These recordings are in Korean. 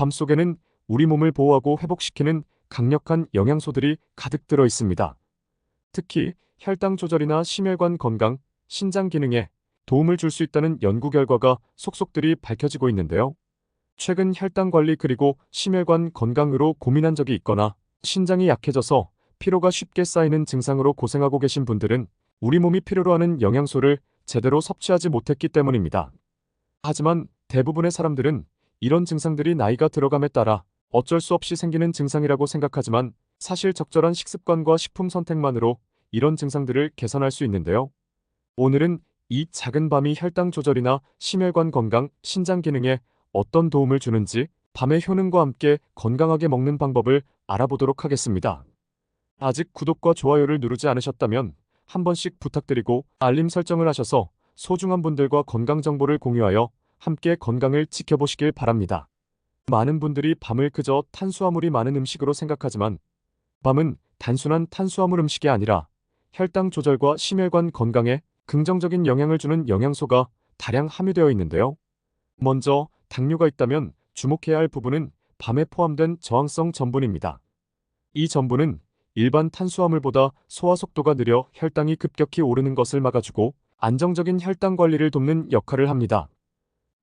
밤속에는 우리 몸을 보호하고 회복시키는 강력한 영양소들이 가득 들어 있습니다. 특히 혈당 조절이나 심혈관 건강, 신장 기능에 도움을 줄 수 있다는 연구 결과가 속속들이 밝혀지고 있는데요. 최근 혈당 관리 그리고 심혈관 건강으로 고민한 적이 있거나 신장이 약해져서 피로가 쉽게 쌓이는 증상으로 고생하고 계신 분들은 우리 몸이 필요로 하는 영양소를 제대로 섭취하지 못했기 때문입니다. 하지만 대부분의 사람들은 이런 증상들이 나이가 들어감에 따라 어쩔 수 없이 생기는 증상이라고 생각하지만 사실 적절한 식습관과 식품 선택만으로 이런 증상들을 개선할 수 있는데요. 오늘은 이 작은 밤이 혈당 조절이나 심혈관 건강, 신장 기능에 어떤 도움을 주는지 밤의 효능과 함께 건강하게 먹는 방법을 알아보도록 하겠습니다. 아직 구독과 좋아요를 누르지 않으셨다면 한 번씩 부탁드리고 알림 설정을 하셔서 소중한 분들과 건강 정보를 공유하여 함께 건강을 지켜보시길 바랍니다. 많은 분들이 밤을 그저 탄수화물이 많은 음식으로 생각하지만 밤은 단순한 탄수화물 음식이 아니라 혈당 조절과 심혈관 건강에 긍정적인 영향을 주는 영양소가 다량 함유되어 있는데요. 먼저 당뇨가 있다면 주목해야 할 부분은 밤에 포함된 저항성 전분입니다. 이 전분은 일반 탄수화물보다 소화 속도가 느려 혈당이 급격히 오르는 것을 막아주고 안정적인 혈당 관리를 돕는 역할을 합니다.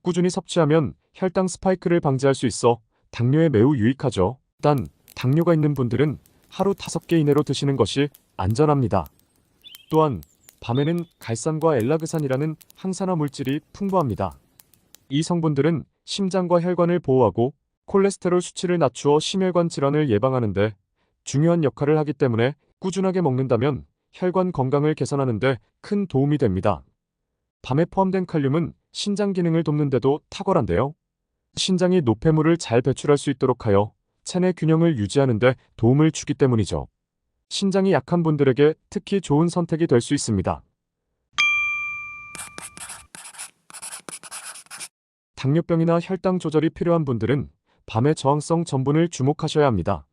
꾸준히 섭취하면 혈당 스파이크를 방지할 수 있어 당뇨에 매우 유익하죠. 단, 당뇨가 있는 분들은 하루 5개 이내로 드시는 것이 안전합니다. 또한 밤에는 갈산과 엘라그산이라는 항산화 물질이 풍부합니다. 이 성분들은 심장과 혈관을 보호하고 콜레스테롤 수치를 낮추어 심혈관 질환을 예방하는데 중요한 역할을 하기 때문에 꾸준하게 먹는다면 혈관 건강을 개선하는데 큰 도움이 됩니다. 밤에 포함된 칼륨은 신장 기능을 돕는데도 탁월한데요. 신장이 노폐물을 잘 배출할 수 있도록 하여 체내 균형을 유지하는 데 도움을 주기 때문이죠. 신장이 약한 분들에게 특히 좋은 선택이 될 수 있습니다. 당뇨병이나 혈당 조절이 필요한 분들은 밤에 저항성 전분을 주목하셔야 합니다.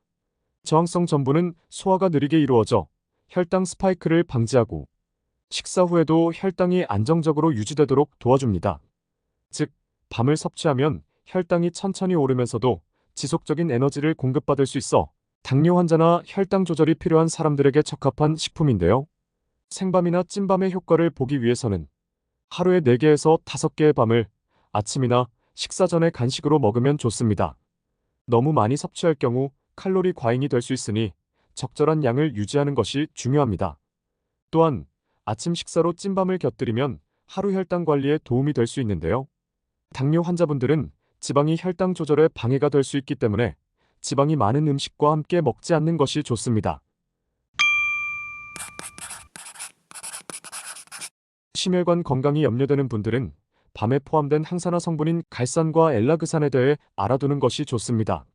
저항성 전분은 소화가 느리게 이루어져 혈당 스파이크를 방지하고 식사 후에도 혈당이 안정적으로 유지되도록 도와줍니다. 즉, 밤을 섭취하면 혈당이 천천히 오르면서도 지속적인 에너지를 공급받을 수 있어 당뇨 환자나 혈당 조절이 필요한 사람들에게 적합한 식품인데요. 생밤이나 찐밤의 효과를 보기 위해서는 하루에 4개에서 5개의 밤을 아침이나 식사 전에 간식으로 먹으면 좋습니다. 너무 많이 섭취할 경우 칼로리 과잉이 될 수 있으니 적절한 양을 유지하는 것이 중요합니다. 또한 아침 식사로 찐밤을 곁들이면 하루 혈당 관리에 도움이 될 수 있는데요. 당뇨 환자분들은 지방이 혈당 조절에 방해가 될 수 있기 때문에 지방이 많은 음식과 함께 먹지 않는 것이 좋습니다. 심혈관 건강이 염려되는 분들은 밤에 포함된 항산화 성분인 갈산과 엘라그산에 대해 알아두는 것이 좋습니다.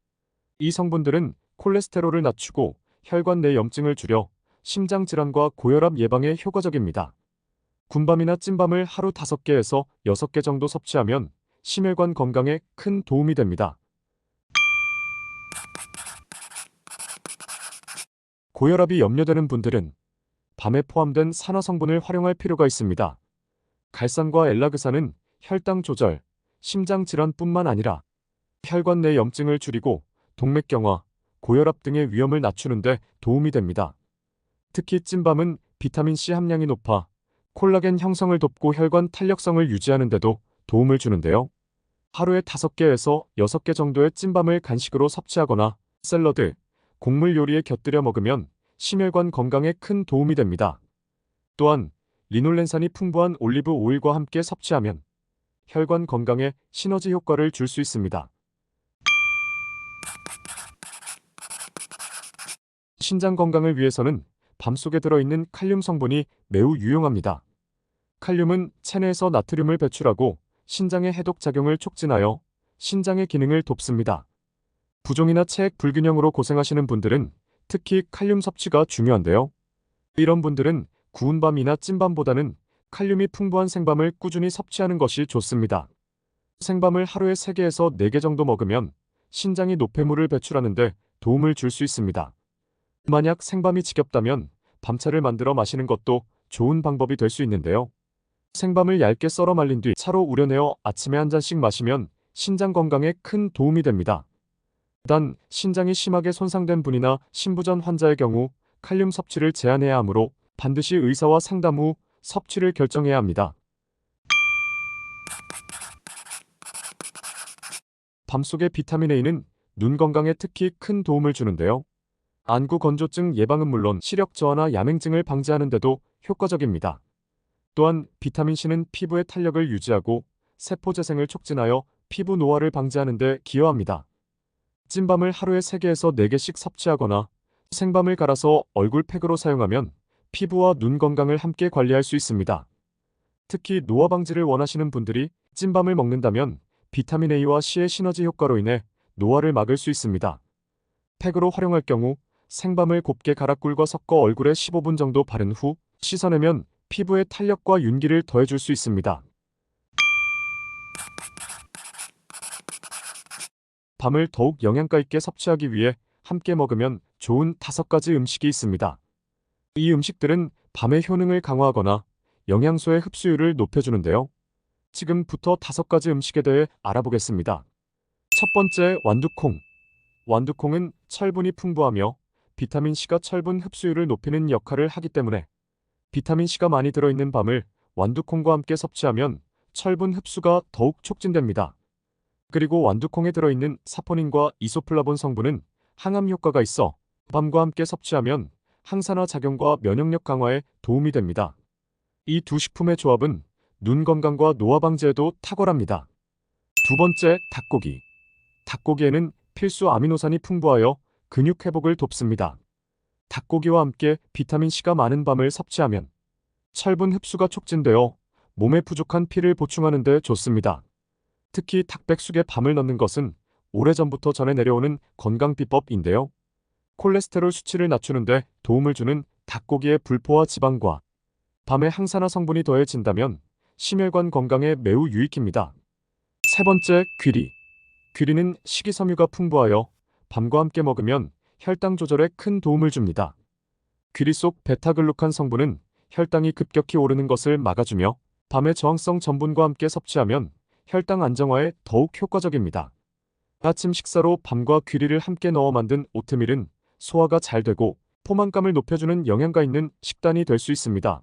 이 성분들은 콜레스테롤을 낮추고 혈관 내 염증을 줄여 심장 질환과 고혈압 예방에 효과적입니다. 군밤이나 찐밤을 하루 5개에서 6개 정도 섭취하면 심혈관 건강에 큰 도움이 됩니다. 고혈압이 염려되는 분들은 밤에 포함된 산화 성분을 활용할 필요가 있습니다. 갈산과 엘라그산은 혈당 조절, 심장 질환뿐만 아니라 혈관 내 염증을 줄이고 동맥경화, 고혈압 등의 위험을 낮추는 데 도움이 됩니다. 특히 찐밤은 비타민C 함량이 높아 콜라겐 형성을 돕고 혈관 탄력성을 유지하는 데도 도움을 주는데요. 하루에 5개에서 6개 정도의 찐밤을 간식으로 섭취하거나 샐러드, 곡물 요리에 곁들여 먹으면 심혈관 건강에 큰 도움이 됩니다. 또한 리놀렌산이 풍부한 올리브 오일과 함께 섭취하면 혈관 건강에 시너지 효과를 줄 수 있습니다. 신장 건강을 위해서는 밤속에 들어있는 칼륨 성분이 매우 유용합니다. 칼륨은 체내에서 나트륨을 배출하고 신장의 해독 작용을 촉진하여 신장의 기능을 돕습니다. 부종이나 체액 불균형으로 고생하시는 분들은 특히 칼륨 섭취가 중요한데요. 이런 분들은 구운 밤이나 찐밤보다는 칼륨이 풍부한 생밤을 꾸준히 섭취하는 것이 좋습니다. 생밤을 하루에 3개에서 4개 정도 먹으면 신장이 노폐물을 배출하는 데 도움을 줄 수 있습니다. 만약 생밤이 지겹다면 밤차를 만들어 마시는 것도 좋은 방법이 될 수 있는데요. 생밤을 얇게 썰어 말린 뒤 차로 우려내어 아침에 한 잔씩 마시면 신장 건강에 큰 도움이 됩니다. 단 신장이 심하게 손상된 분이나 신부전 환자의 경우 칼륨 섭취를 제한해야 하므로 반드시 의사와 상담 후 섭취를 결정해야 합니다. 밤속의 비타민 A는 눈 건강에 특히 큰 도움을 주는데요. 안구 건조증 예방은 물론 시력 저하나 야맹증을 방지하는 데도 효과적입니다. 또한 비타민 C는 피부의 탄력을 유지하고 세포 재생을 촉진하여 피부 노화를 방지하는 데 기여합니다. 찐밤을 하루에 3개에서 4개씩 섭취하거나 생밤을 갈아서 얼굴 팩으로 사용하면 피부와 눈 건강을 함께 관리할 수 있습니다. 특히 노화 방지를 원하시는 분들이 찐밤을 먹는다면 비타민 A와 C의 시너지 효과로 인해 노화를 막을 수 있습니다. 팩으로 활용할 경우 생밤을 곱게 갈아 꿀과 섞어 얼굴에 15분 정도 바른 후 씻어내면 피부의 탄력과 윤기를 더해줄 수 있습니다. 밤을 더욱 영양가 있게 섭취하기 위해 함께 먹으면 좋은 다섯 가지 음식이 있습니다. 이 음식들은 밤의 효능을 강화하거나 영양소의 흡수율을 높여주는데요. 지금부터 다섯 가지 음식에 대해 알아보겠습니다. 첫 번째, 완두콩. 완두콩은 철분이 풍부하며 비타민C가 철분 흡수율을 높이는 역할을 하기 때문에 비타민C가 많이 들어있는 밤을 완두콩과 함께 섭취하면 철분 흡수가 더욱 촉진됩니다. 그리고 완두콩에 들어있는 사포닌과 이소플라본 성분은 항암 효과가 있어 밤과 함께 섭취하면 항산화 작용과 면역력 강화에 도움이 됩니다. 이 두 식품의 조합은 눈 건강과 노화 방지에도 탁월합니다. 두 번째, 닭고기. 닭고기에는 필수 아미노산이 풍부하여 근육 회복을 돕습니다. 닭고기와 함께 비타민C가 많은 밤을 섭취하면 철분 흡수가 촉진되어 몸에 부족한 피를 보충하는 데 좋습니다. 특히 닭백숙에 밤을 넣는 것은 오래전부터 전해 내려오는 건강 비법인데요. 콜레스테롤 수치를 낮추는데 도움을 주는 닭고기의 불포화 지방과 밤에 항산화 성분이 더해진다면 심혈관 건강에 매우 유익입니다. 세 번째, 귀리. 귀리는 식이섬유가 풍부하여 밤과 함께 먹으면 혈당 조절에 큰 도움을 줍니다. 귀리 속 베타글루칸 성분은 혈당이 급격히 오르는 것을 막아주며 밤에 저항성 전분과 함께 섭취하면 혈당 안정화에 더욱 효과적입니다. 아침 식사로 밤과 귀리를 함께 넣어 만든 오트밀은 소화가 잘 되고 포만감을 높여주는 영양가 있는 식단이 될 수 있습니다.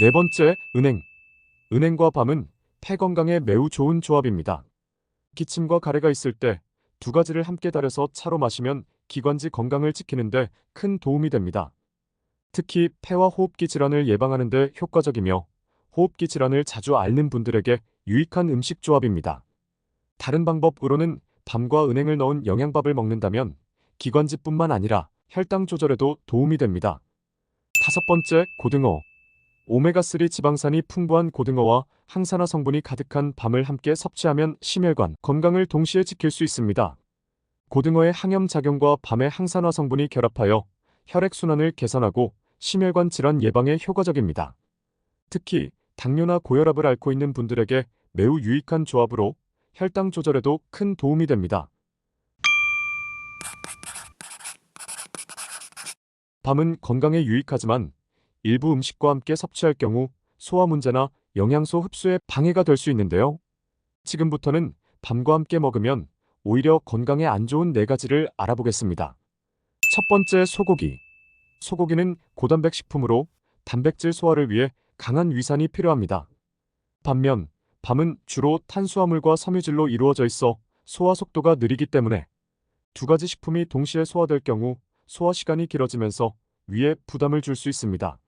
네 번째, 은행. 은행과 밤은 폐 건강에 매우 좋은 조합입니다. 기침과 가래가 있을 때 두 가지를 함께 달여서 차로 마시면 기관지 건강을 지키는데 큰 도움이 됩니다. 특히 폐와 호흡기 질환을 예방하는 데 효과적이며 호흡기 질환을 자주 앓는 분들에게 유익한 음식 조합입니다. 다른 방법으로는 밤과 은행을 넣은 영양밥을 먹는다면 기관지뿐만 아니라 혈당 조절에도 도움이 됩니다. 다섯 번째, 고등어. 오메가3 지방산이 풍부한 고등어와 항산화 성분이 가득한 밤을 함께 섭취하면 심혈관 건강을 동시에 지킬 수 있습니다. 고등어의 항염 작용과 밤의 항산화 성분이 결합하여 혈액순환을 개선하고 심혈관 질환 예방에 효과적입니다. 특히 당뇨나 고혈압을 앓고 있는 분들에게 매우 유익한 조합으로 혈당 조절에도 큰 도움이 됩니다. 밤은 건강에 유익하지만 일부 음식과 함께 섭취할 경우 소화 문제나 영양소 흡수에 방해가 될 수 있는데요. 지금부터는 밤과 함께 먹으면 오히려 건강에 안 좋은 네 가지를 알아보겠습니다. 첫 번째 소고기. 소고기는 고단백 식품으로 단백질 소화를 위해 강한 위산이 필요합니다. 반면 밤은 주로 탄수화물과 섬유질로 이루어져 있어 소화 속도가 느리기 때문에 두 가지 식품이 동시에 소화될 경우 소화 시간이 길어지면서 위에 부담을 줄 수 있습니다.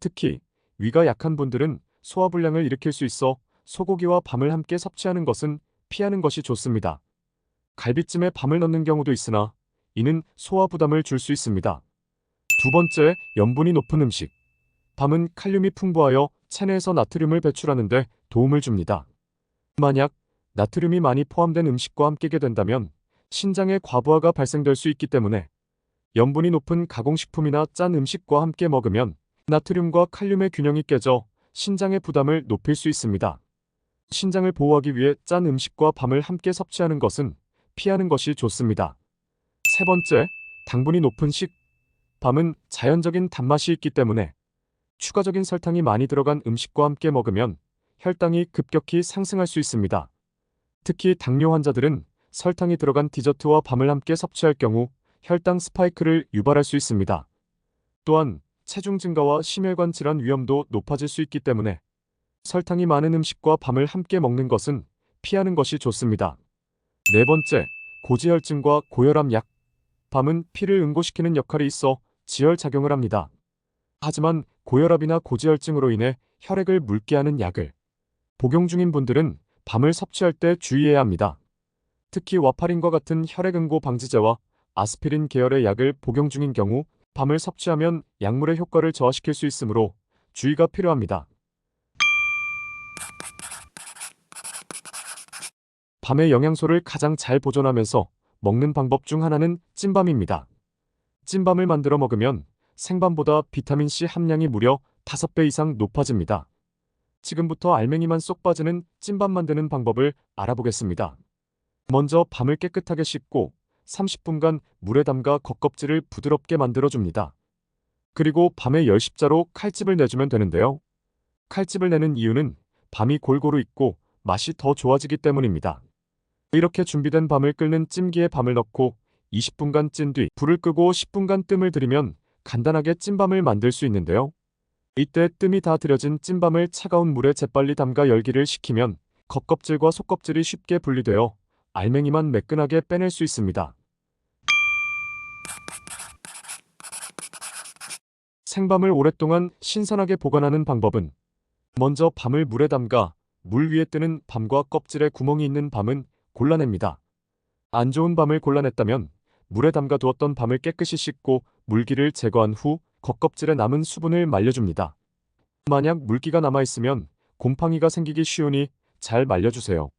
특히 위가 약한 분들은 소화불량을 일으킬 수 있어 소고기와 밤을 함께 섭취하는 것은 피하는 것이 좋습니다. 갈비찜에 밤을 넣는 경우도 있으나 이는 소화 부담을 줄 수 있습니다. 두 번째, 염분이 높은 음식. 밤은 칼륨이 풍부하여 체내에서 나트륨을 배출하는데 도움을 줍니다. 만약 나트륨이 많이 포함된 음식과 함께게 된다면 신장의 과부하가 발생될 수 있기 때문에 염분이 높은 가공식품이나 짠 음식과 함께 먹으면 나트륨과 칼륨의 균형이 깨져 신장의 부담을 높일 수 있습니다. 신장을 보호하기 위해 짠 음식과 밤을 함께 섭취하는 것은 피하는 것이 좋습니다. 세 번째, 당분이 높은 식. 밤은 자연적인 단맛이 있기 때문에 추가적인 설탕이 많이 들어간 음식과 함께 먹으면 혈당이 급격히 상승할 수 있습니다. 특히 당뇨 환자들은 설탕이 들어간 디저트와 밤을 함께 섭취할 경우 혈당 스파이크를 유발할 수 있습니다. 또한 체중 증가와 심혈관 질환 위험도 높아질 수 있기 때문에 설탕이 많은 음식과 밤을 함께 먹는 것은 피하는 것이 좋습니다. 네 번째, 고지혈증과 고혈압 약. 밤은 피를 응고시키는 역할이 있어 지혈 작용을 합니다. 하지만 고혈압이나 고지혈증으로 인해 혈액을 묽게 하는 약을 복용 중인 분들은 밤을 섭취할 때 주의해야 합니다. 특히 와파린과 같은 혈액 응고 방지제와 아스피린 계열의 약을 복용 중인 경우 밤을 섭취하면 약물의 효과를 저하시킬 수 있으므로 주의가 필요합니다. 밤의 영양소를 가장 잘 보존하면서 먹는 방법 중 하나는 찐밤입니다. 찐밤을 만들어 먹으면 생밤보다 비타민C 함량이 무려 5배 이상 높아집니다. 지금부터 알맹이만 쏙 빠지는 찐밤 만드는 방법을 알아보겠습니다. 먼저 밤을 깨끗하게 씻고 30분간 물에 담가 겉껍질을 부드럽게 만들어줍니다. 그리고 밤에 열십자로 칼집을 내주면 되는데요. 칼집을 내는 이유는 밤이 골고루 익고 맛이 더 좋아지기 때문입니다. 이렇게 준비된 밤을 끓는 찜기에 밤을 넣고 20분간 찐 뒤 불을 끄고 10분간 뜸을 들이면 간단하게 찐밤을 만들 수 있는데요. 이때 뜸이 다 들여진 찐밤을 차가운 물에 재빨리 담가 열기를 식히면 겉껍질과 속껍질이 쉽게 분리되어 알맹이만 매끈하게 빼낼 수 있습니다. 생밤을 오랫동안 신선하게 보관하는 방법은 먼저 밤을 물에 담가 물 위에 뜨는 밤과 껍질에 구멍이 있는 밤은 골라냅니다. 안 좋은 밤을 골라냈다면 물에 담가 두었던 밤을 깨끗이 씻고 물기를 제거한 후 겉껍질에 남은 수분을 말려줍니다. 만약 물기가 남아있으면 곰팡이가 생기기 쉬우니 잘 말려주세요.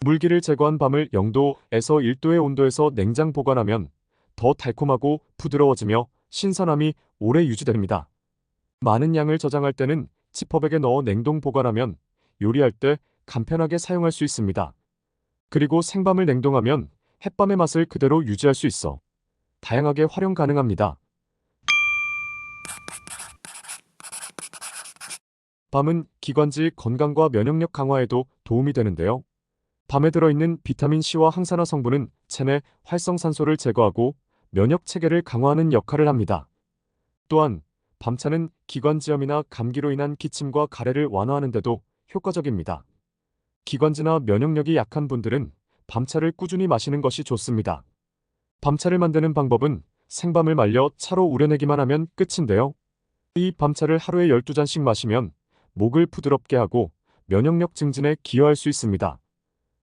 물기를 제거한 밤을 0도에서 1도의 온도에서 냉장 보관하면 더 달콤하고 부드러워지며 신선함이 오래 유지됩니다. 많은 양을 저장할 때는 지퍼백에 넣어 냉동 보관하면 요리할 때 간편하게 사용할 수 있습니다. 그리고 생밤을 냉동하면 햇밤의 맛을 그대로 유지할 수 있어 다양하게 활용 가능합니다. 밤은 기관지 건강과 면역력 강화에도 도움이 되는데요. 밤에 들어있는 비타민 C와 항산화 성분은 체내 활성산소를 제거하고 면역 체계를 강화하는 역할을 합니다. 또한 밤차는 기관지염이나 감기로 인한 기침과 가래를 완화하는 데도 효과적입니다. 기관지나 면역력이 약한 분들은 밤차를 꾸준히 마시는 것이 좋습니다. 밤차를 만드는 방법은 생밤을 말려 차로 우려내기만 하면 끝인데요. 이 밤차를 하루에 12잔씩 마시면 목을 부드럽게 하고 면역력 증진에 기여할 수 있습니다.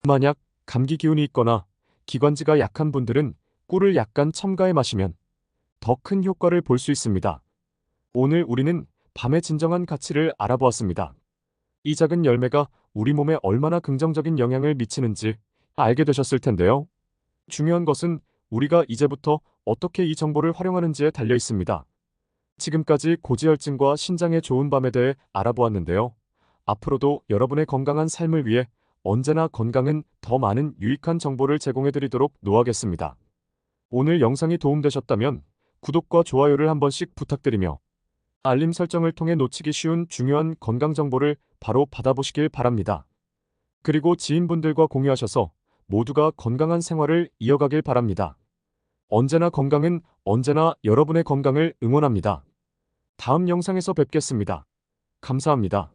만약 감기 기운이 있거나 기관지가 약한 분들은 꿀을 약간 첨가해 마시면 더 큰 효과를 볼 수 있습니다. 오늘 우리는 밤의 진정한 가치를 알아보았습니다. 이 작은 열매가 우리 몸에 얼마나 긍정적인 영향을 미치는지 알게 되셨을 텐데요. 중요한 것은 우리가 이제부터 어떻게 이 정보를 활용하는지에 달려 있습니다. 지금까지 고지혈증과 신장에 좋은 밤에 대해 알아보았는데요. 앞으로도 여러분의 건강한 삶을 위해 언제나 건강은 더 많은 유익한 정보를 제공해 드리도록 노하겠습니다. 오늘 영상이 도움되셨다면 구독과 좋아요를 한 번씩 부탁드리며 알림 설정을 통해 놓치기 쉬운 중요한 건강 정보를 바로 받아보시길 바랍니다. 그리고 지인분들과 공유하셔서 모두가 건강한 생활을 이어가길 바랍니다. 언제나 건강은 언제나 여러분의 건강을 응원합니다. 다음 영상에서 뵙겠습니다. 감사합니다.